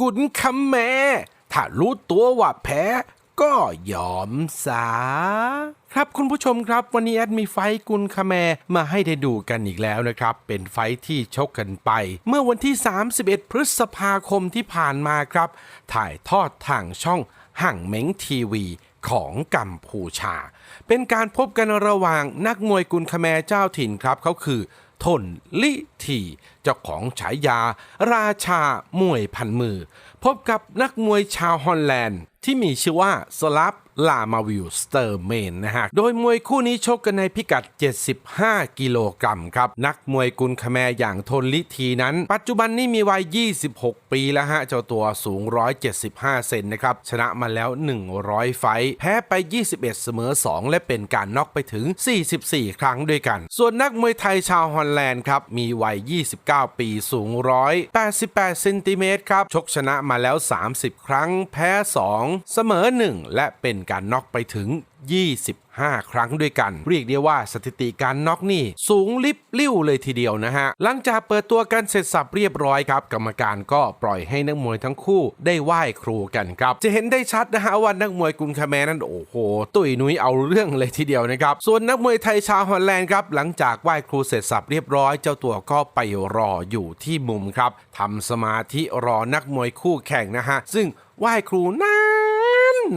กุนคำแม่ถ้ารู้ตัวว่าแพ้ ก็ยอมสา ครับคุณผู้ชมครับ วันนี้แอดมีไฟกุนคาแมมาให้ได้ดูกันอีกแล้วนะครับ เป็นไฟที่ชกกันไป เมื่อวันที่ 31 พฤษภาคมที่ผ่านมาครับ ถ่ายทอดทางช่องห่างเม้งทีวีของกัมพูชา เป็นการพบกันระหว่างนักมวยกุนคาแมเจ้าถิ่นครับเขาคือทนลิที จ้าของฉายา ราชามวยพันมือ พบกับนักมวยชาวฮอลแลนด์ ที่มีชื่อว่าสลับลามาวิลสเตอร์เมนนะฮะ โดยมวยคู่นี้ชกกันในพิกัด 75 กิโลกรัมครับ นักมวยกุนคแมอย่างทนลิทีนั้น ปัจจุบันนี้มีวัย 26 ปีแล้วฮะ เจ้าตัวสูง 175 เซนนะครับ ชนะมาแล้ว 100 ไฟ แพ้ไป 21 เสมอ 2 และเป็นการน็อกไปถึง 44 ครั้งด้วยกัน ส่วนนักมวยไทยชาวฮอลแลนด์ครับ มีวัย 29 9 ปี สูง 188 เซนติเมตรครับ ชกชนะมาแล้ว 30 ครั้ง แพ้ 2 เสมอ 1 และเป็นการน็อกไปถึง25 ครั้งด้วยกัน เรียกได้ว่าสถิติการน็อกนี่ สูงลิบลิ่วเลยทีเดียวนะฮะ หลังจากเปิดตัวกันเสร็จสับเรียบร้อยครับ กรรมการก็ปล่อยให้นักมวยทั้งคู่ได้ไหว้ครูกันครับ จะเห็นได้ชัดนะฮะว่านักมวยกุนคาแมนั้น โอ้โห ตุยนุ้ยเอาเรื่องเลยทีเดียวนะครับ ส่วนนักมวยไทยชาวฮอลแลนด์ครับหลังจากไหว้ครูเสร็จสับเรียบร้อยเจ้าตัวก็ไปรออยู่ที่มุมครับทำสมาธิรอนักมวยคู่แข่งนะฮะซึ่งไหว้ครูนาน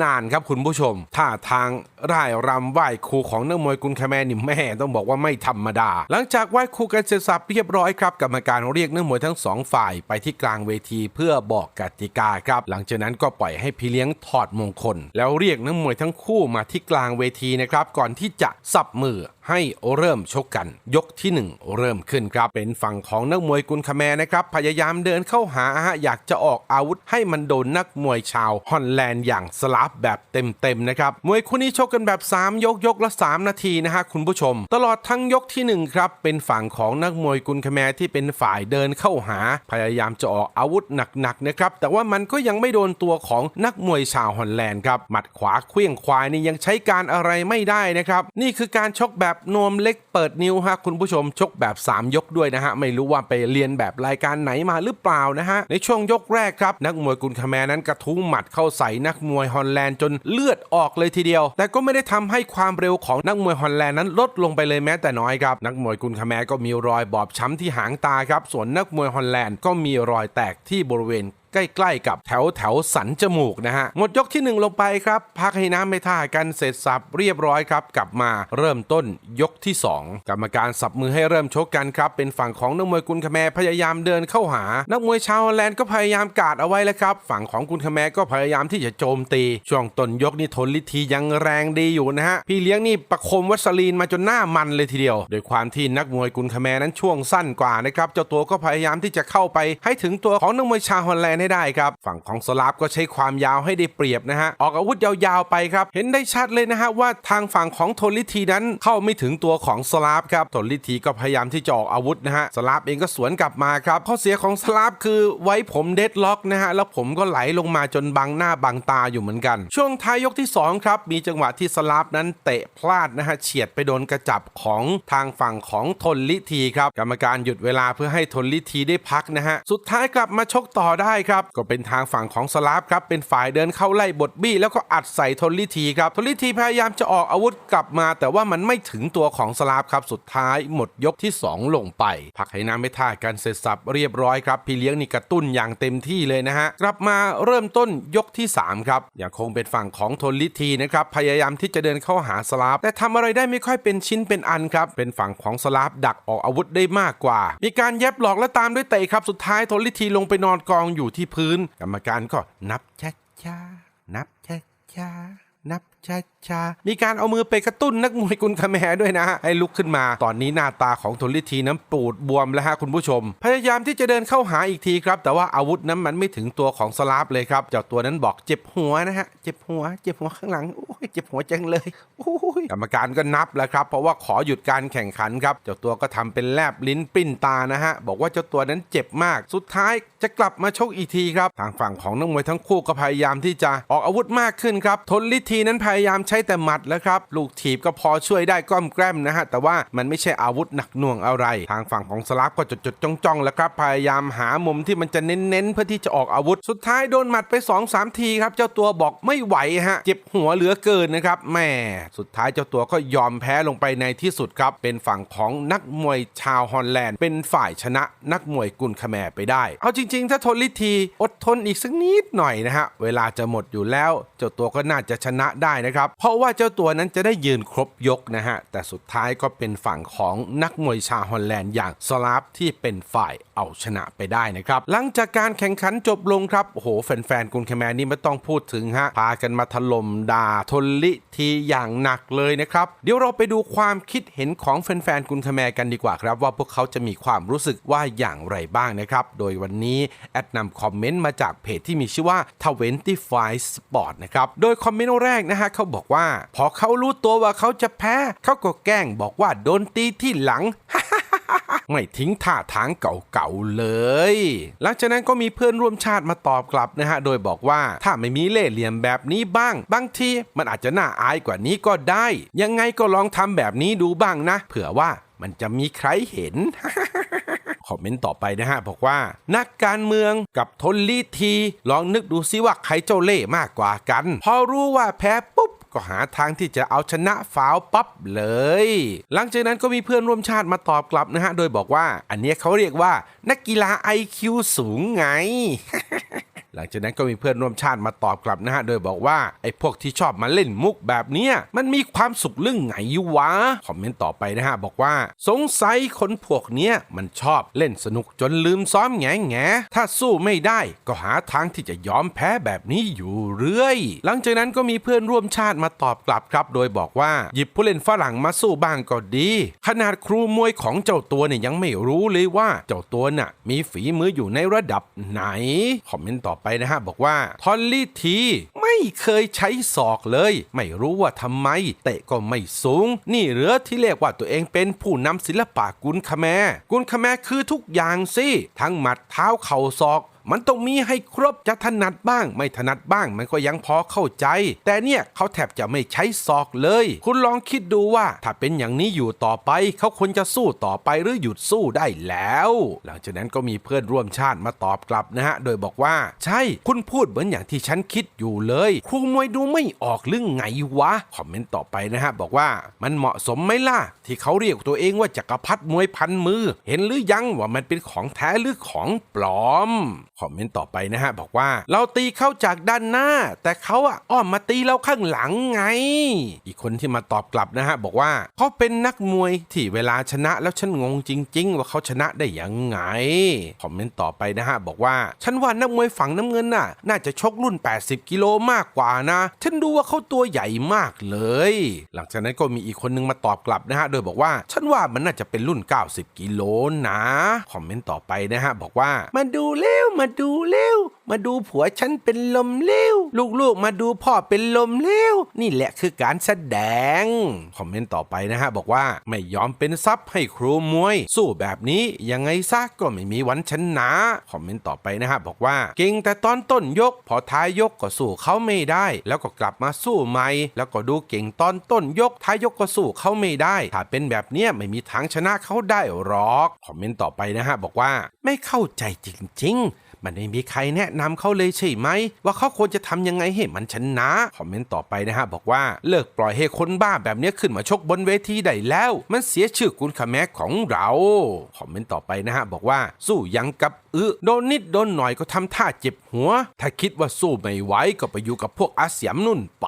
นานครับคุณผู้ชมท่าทางร่ายรำไหว้ครูของนักมวยกุนคาแมนนี่แม่ต้องบอกว่าไม่ธรรมดา หลังจากไหว้ครูกันเสร็จสับเรียบร้อยครับกรรมการเรียกนักมวยทั้งสองฝ่ายไปที่กลางเวทีเพื่อบอกกติกาครับหลังจากนั้นก็ปล่อยให้พี่เลี้ยงถอดมงคล แล้วเรียกนักมวยทั้งคู่มาที่กลางเวทีนะครับก่อนที่จะสับมือให้เริ่มชกกัน ยกที่ 1 เริ่มขึ้นครับ เป็นฝั่งของนักมวยกุนคาแมนะครับ พยายามเดินเข้าหาอยากจะออกอาวุธให้มันโดนนักมวยชาวฮอลแลนด์อย่างสลับแบบเต็มๆนะครับมวยคู่นี้ชกกันแบบ 3 ยกยกละ 3 นาทีนะฮะคุณผู้ชม ตลอดทั้งยกทีหนึ่1 ครับ เป็นฝั่งของนักมวยกุนคแมที่เป็นฝ่ายเดินเข้าหา พยายามจะออกอาวุธหนักๆนะครับแต่ว่ามันก็ยังไม่โดนตัวของนักมวยชาวฮอลแลนด์ครับหมัดขวาเคลี้ยงควายนี่ยังใช้การอะไรไม่ได้นะครับนี่คือการชกแบบนวมเล็กเปิดนิ้วฮะคุณผู้ชมชกแบบ 3 ยกด้วยนะฮะไม่รู้ว่าไปเรียนแบบรายการไหนมาหรือเปล่านะฮะในช่วงยกแรกครับนักมวยกุนคแมนั้นกระทุ้งหมัดเข้าใส่นักมวยฮอลแลนด์จนเลือดออกเลยทีเดียว แต่ก็ไม่ได้ทำให้ความเร็วของนักมวยฮอลแลนด์นั้นลดลงไปเลยแม้แต่น้อยครับ นักมวยกุนคาแมก็มีรอยบอบช้ำที่หางตาครับ ส่วนนักมวยฮอลแลนด์ก็มีรอยแตกที่บริเวณ ใกล้ๆกับแถวแถวสันจมูกนะฮะ หมดยกที่ 1 ลงไปครับ พักให้น้ำไม่ท่ากันเสร็จสับเรียบร้อยครับ กลับมาเริ่มต้นยกที่ 2 กรรมการสับมือให้เริ่มชกกันครับ เป็นฝั่งของนักมวยกุนคาแมพยายามเดินเข้าหา นักมวยชาวฮอลแลนด์ก็พยายามกาดเอาไว้แล้วครับ ฝั่งของกุนคาแมก็พยายามที่จะโจมตี ช่วงต้นยกนี่ทนลิทียังแรงดีอยู่นะฮะ พี่เลี้ยงนี่ประคมวัสลีนมาจนหน้ามันเลยทีเดียว โดยความที่นักมวยกุนคาแมนั้นช่วงสั้นกว่านะครับ เจ้าตัวก็พยายามที่จะเข้าไปให้ถึงตัวของนักมวยชาวฮอลแลนด์ให้ได้ครับ ฝั่งของสลาฟก็ใช้ความยาวให้ได้เปรียบนะฮะ ออกอาวุธยาวๆไปครับ เห็นได้ชัดเลยนะฮะว่าทางฝั่งของโทลิทีนั้นเข้าไม่ถึงตัวของสลาฟครับ โทลิทีก็พยายามที่จะออกอาวุธนะฮะ สลาฟเองก็สวนกลับมาครับ ข้อเสียของสลาฟคือไว้ผมเดดล็อกนะฮะ แล้วผมก็ไหลลงมาจนบังหน้าบังตาอยู่เหมือนกัน ช่วงท้ายยกที่สองครับ มีจังหวะที่สลาฟนั้นเตะพลาดนะฮะ เฉียดไปโดนกระจับของทางฝั่งของทนลิทีครับ กรรมการหยุดเวลาเพื่อให้ทนลิทีได้พักนะฮะ สุดท้ายกลับมาชกต่อได้ครับก็เป็นทางฝั่งของสลาฟครับเป็นฝ่ายเดินเข้าไล่บทบี้แล้วก็อัดใส่ทนลิทีครับทนลิทีพยายามจะออกอาวุธกลับมา แต่ว่ามันไม่ถึงตัวของสลาฟครับสุดท้ายหมดยกที่ 2 ลงไปพักให้น้ำไม่ท่ากันเสร็จสับเรียบร้อยครับพี่เลี้ยงนี่กระตุ้นอย่างเต็มที่เลยนะฮะกลับมาเริ่มต้นยกที่ 3 ครับยังคงเป็นฝั่งของทนลิทีนะครับพยายามที่จะเดินเข้าหาสลาฟแต่ทำอะไรได้ไม่ค่อยเป็นชิ้นเป็นอันครับเป็นฝั่งของสลาฟดักออกอาวุธได้มากกว่า มีการเย็บหลอกและตามด้วยเตะครับสุดท้ายทนลิทีลงไปนอนกองอยู่ที่พื้น กรรมการก็นับช้าช้าๆนับช้าช้าๆนับช้าช้ามีการเอามือไปกระตุ้นนักมวยกุนคาแมด้วยนะฮะให้ลุกขึ้นมา ตอนนี้หน้าตาของทนลิทีนั้นปูดบวมแล้วฮะคุณผู้ชม พยายามที่จะเดินเข้าหาอีกทีครับ แต่ว่าอาวุธนั้นมันไม่ถึงตัวของสลาฟเลยครับเจ้าตัวนั้นบอกเจ็บหัวนะฮะเจ็บหัว เจ็บหัวข้างหลังโอ้ยเจ็บหัวจังเลยโอ้ยกรรมการก็นับแล้วครับ เพราะว่าขอหยุดการแข่งขันครับเจ้าตัวก็ทำเป็นแลบลิ้นปริ้นตานะฮะบอกว่าเจ้าตัวนั้นเจ็บมาก สุดท้ายจะกลับมาชกอีกทีครับทางฝั่งของนักมวยทั้งคู่ก็พยายามที่จะออกอาวุธมากขึ้นครับทนลิทีนั้นพยายามใช้แต่หมัดแล้วครับ ลูกถีบก็พอช่วยได้ก้อมแกล้มนะฮะ แต่ว่ามันไม่ใช่อาวุธหนักหน่วงอะไร ทางฝั่งของสลับก็จดจดจ้องจ้องๆแล้วครับ พยายามหามุมที่มันจะเน้นๆเพื่อที่จะออกอาวุธ สุดท้ายโดนหมัดไป2 3ทีครับ เจ้าตัวบอกไม่ไหวฮะ เจ็บหัวเหลือเกินนะครับแหม่สุดท้ายเจ้าตัวก็ยอมแพ้ลงไปในที่สุดครับ เป็นฝั่งของนักมวยชาวฮอลแลนด์ เป็นฝ่ายชนะนักมวยกุนคแมไปได้ เอาจริง ๆ ถ้าทนลิทีอดทนอีกสักนิดหน่อยนะฮะ เวลาจะหมดอยู่แล้ว เจ้าตัวก็น่าจะชนะได้นะครับ เพราะว่าเจ้าตัวนั้นจะได้ยืนครบยกนะฮะ แต่สุดท้ายก็เป็นฝั่งของนักมวยชาวฮอลแลนด์อย่างสลาฟที่เป็นฝ่ายเอาชนะไปได้นะครับ หลังจากการแข่งขันจบลงครับโหแฟนๆกุนคแมร์นี่ไม่ต้องพูดถึงฮะ พากันมาถล่มด่าทนลิทีอย่างหนักเลยนะครับ เดี๋ยวเราไปดูความคิดเห็นของแฟนๆกุนคแมร์กันดีกว่าครับ ว่าพวกเขาจะมีความรู้สึกว่าอย่างไรบ้างนะครับ โดยวันนี้แอดนำคอมเมนต์มาจากเพจที่มีชื่อว่า 25 Sport นะครับ โดยคอมเมนต์แรกนะฮะเขาบอกว่า พอเขารู้ตัวว่าเขาจะแพ้ เขาก็แกล้งบอกว่าโดนตีที่หลังไม่ทิ้งท่าทางเก่าๆเลย หลังจากนั้นก็มีเพื่อนร่วมชาติมาตอบกลับนะฮะ โดยบอกว่าถ้าไม่มีเล่ห์เหลี่ยมแบบนี้บ้าง บางทีมันอาจจะน่าอายกว่านี้ก็ได้ ยังไงก็ลองทำแบบนี้ดูบ้างนะ เผื่อว่ามันจะมีใครเห็น คอมเมนต์ต่อไปนะฮะ บอกว่า นักการเมืองกับทนลีที ลองนึกดูซิว่าใครเจ้าเล่ห์มากกว่ากัน พอรู้ว่าแพ้ปุ๊บก็หาทางที่จะเอาชนะฟาวปั๊บเลย หลังจากนั้นก็มีเพื่อนร่วมชาติมาตอบกลับนะฮะ โดยบอกว่า อันนี้เขาเรียกว่า นักกีฬา IQ สูงไง หลังจากนั้นก็มีเพื่อนร่วมชาติมาตอบกลับนะฮะ โดยบอกว่าไอ้พวกที่ชอบมาเล่นมุกแบบเนี้ยมันมีความสุขเรื่องไงวะ คอมเมนต์ต่อไปนะฮะ บอกว่า สงสัยคนพวกเนี้ยมันชอบเล่นสนุกจนลืมซ้อมแง่แง่ถ้าสู้ไม่ได้ก็หาทางที่จะยอมแพ้แบบนี้อยู่เรื่อย หลังจากนั้นก็มีเพื่อนร่วมชาติมาตอบกลับครับ โดยบอกว่าหยิบผู้เล่นฝรั่งมาสู้บ้างก็ดี ขนาดครูมวยของเจ้าตัวเนี่ยยังไม่รู้เลยว่าเจ้าตัวน่ะมีฝีมืออยู่ในระดับไหน คอมเมนต์ต่อไปนะฮะบอกว่าทอลลี่ทีไม่เคยใช้ศอกเลย ไม่รู้ว่าทำไม เตะก็ไม่สูง นี่เหรือที่เรียกว่าตัวเองเป็นผู้นำศิลปะกุนคาแมกุนคาแมคือทุกอย่างสิ ทั้งหมัดเท้าเข่าศอก มันต้องมีให้ครบจะถนัดบ้าง ไม่ถนัดบ้าง มันก็ยังพอเข้าใจ แต่เนี่ยเขาแทบจะไม่ใช้ศอกเลย คุณลองคิดดูว่า ถ้าเป็นอย่างนี้อยู่ต่อไป เขาควรจะสู้ต่อไปหรือหยุดสู้ได้แล้ว หลังจากนั้นก็มีเพื่อนร่วมชาติมาตอบกลับนะฮะ โดยบอกว่า ใช่คุณพูดเหมือนอย่างที่ฉันคิดอยู่เลย ครูมวยดูไม่ออกหรือไงวะคอมเมนต์ต่อไปนะฮะบอกว่ามันเหมาะสมไหมล่ะ ที่เขาเรียกตัวเองว่าจักรพรรดิมวยพันมือ เห็นหรือยังว่ามันเป็นของแท้หรือของปลอมคอมเมนต์ต่อไปนะฮะ บอกว่าเราตีเข้าจากด้านหน้า แต่เขาอะอ้อมมาตีเราข้างหลังไง อีกคนที่มาตอบกลับนะฮะ บอกว่าเขาเป็นนักมวยที่เวลาชนะแล้วฉันงงจริง ๆ ว่าเขาชนะได้ยังไงคอมเมนต์ต่อไปนะฮะ บอกว่า ฉันว่านักมวยฝั่งน้ำเงินน่ะ น่าจะชกรุ่น 80 กิโลมากกว่านะ ฉันดูว่าเขาตัวใหญ่มากเลย หลังจากนั้นก็มีอีกคนนึงมาตอบกลับนะฮะ โดยบอกว่า ฉันว่ามันน่าจะเป็นรุ่น 90 กิโลนะคอมเมนต์ต่อไปนะฮะบอกว่ามาดูเร็วมาดูเร็ว มาดูผัวฉันเป็นลมเร็ว ลูกๆ มาดูพ่อเป็นลมเร็ว นี่แหละคือการแสดง คอมเมนต์ต่อไปนะฮะ บอกว่าไม่ยอมเป็นซับให้ครูมวย สู้แบบนี้ยังไงซะก็ไม่มีวันชนะ คอมเมนต์ต่อไปนะฮะ บอกว่า เก่งแต่ตอนต้นยก พอท้ายยกก็สู้เขาไม่ได้ แล้วก็กลับมาสู้ใหม่ แล้วก็ดูเก่งตอนต้นยก ท้ายยกก็สู้เขาไม่ได้ ถ้าเป็นแบบเนี้ยไม่มีทางชนะเขาได้หรอก คอมเมนต์ต่อไปนะฮะ บอกว่าไม่เข้าใจจริง ๆมันไม่มีใครแนะนำเขาเลยใช่ไหม ว่าเขาควรจะทำยังไงให้มันชนะคอมเมนต์ต่อไปนะฮะบอกว่าเลิกปล่อยให้คนบ้าแบบนี้ขึ้นมาชกบนเวทีได้แล้ว มันเสียชื่อกุนคาแมกของเราคอมเมนต์ต่อไปนะฮะบอกว่าสู้ยังกับอึโดนนิดโดนหน่อยก็ทำท่าเจ็บหัว ถ้าคิดว่าสู้ไม่ไหวก็ไปอยู่กับพวกอาเสียมนุ่นไป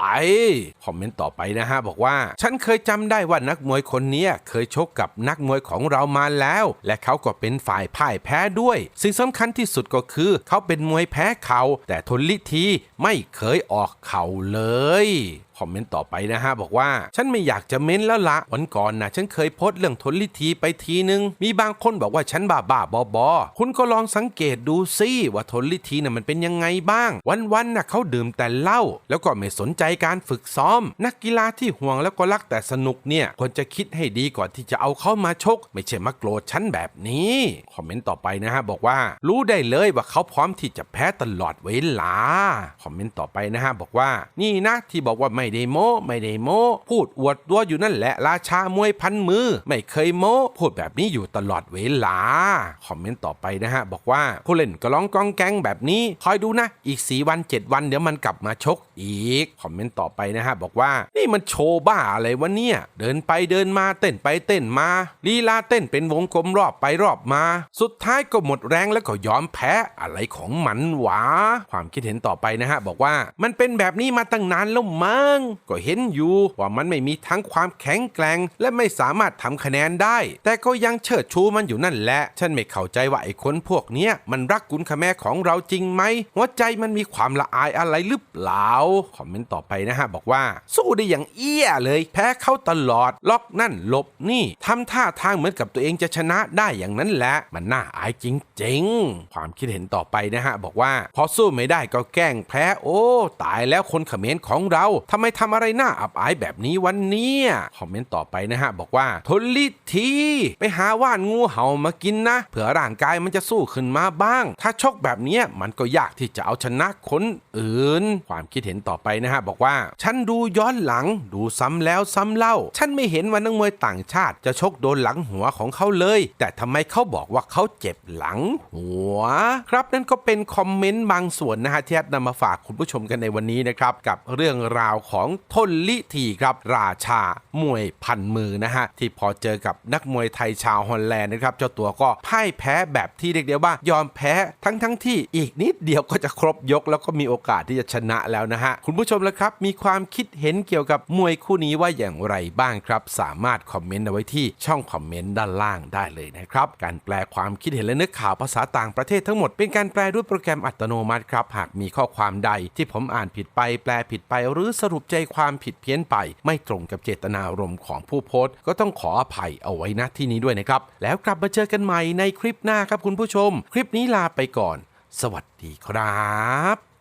คอมเมนต์ต่อไปนะฮะบอกว่า ฉันเคยจำได้ว่านักมวยคนนี้เคยชกกับนักมวยของเรามาแล้ว และเขาก็เป็นฝ่ายพ่ายแพ้ด้วย สิ่งสำคัญที่สุดก็คือเขาเป็นมวยแพ้เขาแต่ทนลิทีไม่เคยออกเข่าเลย คอมเมนต์ต่อไปนะฮะบอกว่า ฉันไม่อยากจะเม้นแล้วละวันก่อนนะฉันเคยโพสต์เรื่องทนลิทีไปทีนึง มีบางคนบอกว่าฉันบ้าบ้าบอบอคุณก็ลองสังเกตดูซิว่าทนลิทีน่ะมันเป็นยังไงบ้าง วันๆน่ะเขาดื่มแต่เหล้าแล้วก็ไม่สนใจการฝึกซ้อม นักกีฬาที่ห่วงแล้วก็รักแต่สนุกเนี่ยควรจะคิดให้ดีก่อนที่จะเอาเข้ามาชก ไม่ใช่มาโกรธฉันแบบนี้คอมเมนต์ต่อไปนะฮะบอกว่า รู้ได้เลยว่าเขาพร้อมที่จะแพ้ตลอดเวลาคอมเมนต์ต่อไปนะฮะบอกว่า นี่นะที่บอกว่าไม่ไม่ได้โม้ไม่ได้โม้พูดอวดตัวอยู่นั่นแหละราชามวยพันมือ ไม่เคยโม้พูดแบบนี้อยู่ตลอดเวลา คอมเมนต์ต่อไปนะฮะ บอกว่าผู้เล่นก็ร้องกองแกงแบบนี้ คอยดูนะ อีก4วัน 7 วันเดี๋ยวมันกลับมาชกอีก คอมเมนต์ต่อไปนะฮะ บอกว่านี่มันโชว์บ้าอะไรวะเนี่ย เดินไปเดินมาเต้นไปเต้นมาลีลาเต้นเป็นวงกลมรอบไปรอบมา สุดท้ายก็หมดแรงแล้วก็ยอมแพ้อะไรของมันวะความคิดเห็นต่อไปนะฮะ บอกว่ามันเป็นแบบนี้มาตั้งนานแล้วมั้งก็เห็นอยู่ว่ามันไม่มีทั้งความแข็งแกร่งและไม่สามารถทำคะแนนได้ แต่ก็ยังเชิดชูมันอยู่นั่นแหละ ฉันไม่เข้าใจว่าไอ้คนพวกเนี้ยมันรักกุนคาแม่ของเราจริงไหมหัวใจมันมีความละอายอะไรหรือเปล่า คอมเมนต์ต่อไปนะฮะ บอกว่า สู้ได้อย่างเอี้ยเลย แพ้เขาตลอด ล็อกนั่นหลบนี่ทำท่าทางเหมือนกับตัวเองจะชนะได้อย่างนั้นแหละ มันน่าอายจริงๆ ความคิดเห็นต่อไปนะฮะ บอกว่า พอสู้ไม่ได้ก็แกล้งแพ้โอ้ ตายแล้วคนขเขมรของเราทำไมทำอะไรน่าอับอายแบบนี้วันนี้คอมเมนต์ต่อไปนะฮะ บอกว่าทนลิทีไปหาว่านงูเห่ามากินนะ เผื่อร่างกายมันจะสู้ขึ้นมาบ้าง ถ้าชกแบบนี้มันก็ยากที่จะเอาชนะคนอื่น ความคิดเห็นต่อไปนะฮะ บอกว่า ฉันดูย้อนหลังดูซ้ำแล้วซ้ำเล่า ฉันไม่เห็นว่านักมวยต่างชาติจะชกโดนหลังหัวของเขาเลย แต่ทำไมเขาบอกว่าเขาเจ็บหลังหัว ครับนั่นก็เป็นคอมเมนต์บางส่วนนะฮะที่แอดนำมาฝากคุณผู้ชมกันในวันนี้นะครับกับเรื่องราวของทนลิทีครับ ราชามวยพันมือนะฮะ ที่พอเจอกับนักมวยไทยชาวฮอลแลนด์นะครับ เจ้าตัวก็พ่ายแพ้แบบที่เรียกได้ว่ายอมแพ้ทั้งทั้งที่อีกนิดเดียวก็จะครบยก แล้วก็มีโอกาสที่จะชนะแล้วนะฮะ คุณผู้ชมละครับ มีความคิดเห็นเกี่ยวกับมวยคู่นี้ว่าอย่างไรบ้างครับ สามารถคอมเมนต์เอาไว้ที่ช่องคอมเมนต์ด้านล่างได้เลยนะครับ การแปลความคิดเห็นและเนื้อข่าวภาษาต่างประเทศทั้งหมดเป็นการแปลด้วยโปรแกรมอัตโนมัติครับ หากมีข้อความใดที่ผมอ่านผิดไปแปลผิดไปหรือสรุปใจความผิดเพี้ยนไป ไม่ตรงกับเจตนารมณ์ของผู้โพสต์ ก็ต้องขออภัยเอาไว้นะที่นี้ด้วยนะครับ แล้วกลับมาเจอกันใหม่ในคลิปหน้าครับคุณผู้ชม คลิปนี้ลาไปก่อน สวัสดีครับ